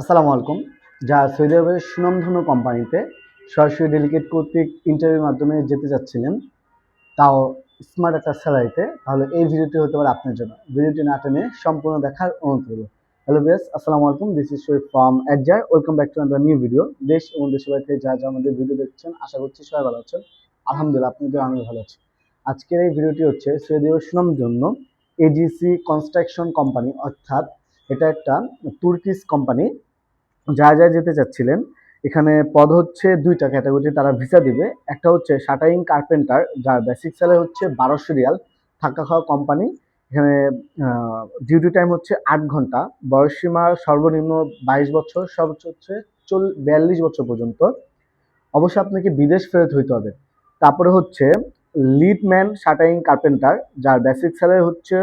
আসসালামু আলাইকুম। যা সৌদি আরবের সুনামধন্য কোম্পানিতে সরাসরি ডেলিগেট কর্তৃক ইন্টারভিউর মাধ্যমে যেতে যাচ্ছিলেন, তাও স্মার্ট একটা স্যালারিতে তাহলে এই ভিডিওটি হতে পারে আপনার জন্য। ভিডিওটি না টেনে সম্পূর্ণ দেখার অনুরোধ করব হ্যালো বেস আসসালামু আলাইকুম। This is Sharif from অ্যাডজার welcome back to another new video দেশ এবং দেশের বাড়িতে যা যা আমাদের ভিডিও দেখছেন, আশা করছি সবাই ভালো আছেন। আলহামদুলিল্লাহ আপনাদের আমি ভালো আছি। আজকের এই ভিডিওটি হচ্ছে সৌদি আরব সুনাম জন্য এজিসি কনস্ট্রাকশন কোম্পানি অর্থাৎ এটা একটা তুর্কিস কোম্পানি যারা যা যেতে চাচ্ছিলেন, এখানে পদ হচ্ছে দুইটা ক্যাটাগরি তারা ভিসা দিবে। একটা হচ্ছে শাটারিং কার্পেন্টার, যার বেসিক স্যালারি হচ্ছে বারোশো রিয়াল, থাকা খাওয়া কোম্পানি এখানে ডিউটি টাইম হচ্ছে আট ঘণ্টা। বয়সসীমা সর্বনিম্ন বাইশ বছর, সর্বোচ্চ হচ্ছে চল, বিয়াল্লিশ বছর পর্যন্ত। অবশ্যই আপনাকে বিদেশ ফেরত হইতে হবে। তারপরে হচ্ছে লিডম্যান শাটারিং কার্পেন্টার, যার বেসিক স্যালারি হচ্ছে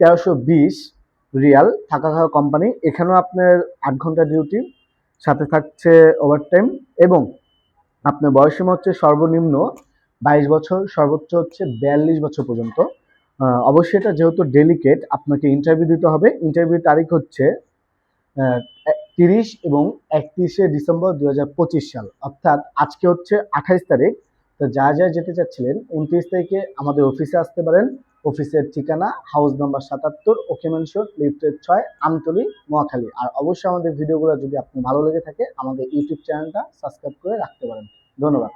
তেরোশো বিশ। রিয়াল থাকা খাওয়া কোম্পানি। এখানেও আপনার আট ঘণ্টা ডিউটি সাথে থাকছে ওভারটাইম এবং আপনার বয়সসীমা হচ্ছে সর্বনিম্ন বাইশ বছর, সর্বোচ্চ হচ্ছে বিয়াল্লিশ বছর পর্যন্ত। অবশ্যই এটা যেহেতু ডেলিকেট আপনাকে ইন্টারভিউ দিতে হবে। ইন্টারভিউ তারিখ হচ্ছে তিরিশ এবং একত্রিশে ডিসেম্বর দু হাজার পঁচিশ সাল। অর্থাৎ আজকে হচ্ছে আঠাইশ তারিখ। তো যা যা যেতে চাচ্ছিলেন, উনত্রিশ তারিখে আমাদের অফিসে আসতে পারেন। অফিসের ঠিকানা, হাউস নাম্বার সাতাত্তর ওকে মেনশন লিফটের ছয়, আমতলি মহাখালী আর অবশ্যই আমাদের ভিডিওগুলো যদি আপনি ভালো লেগে থাকে, আমাদের ইউটিউব চ্যানেলটা সাবস্ক্রাইব করে রাখতে পারেন। ধন্যবাদ।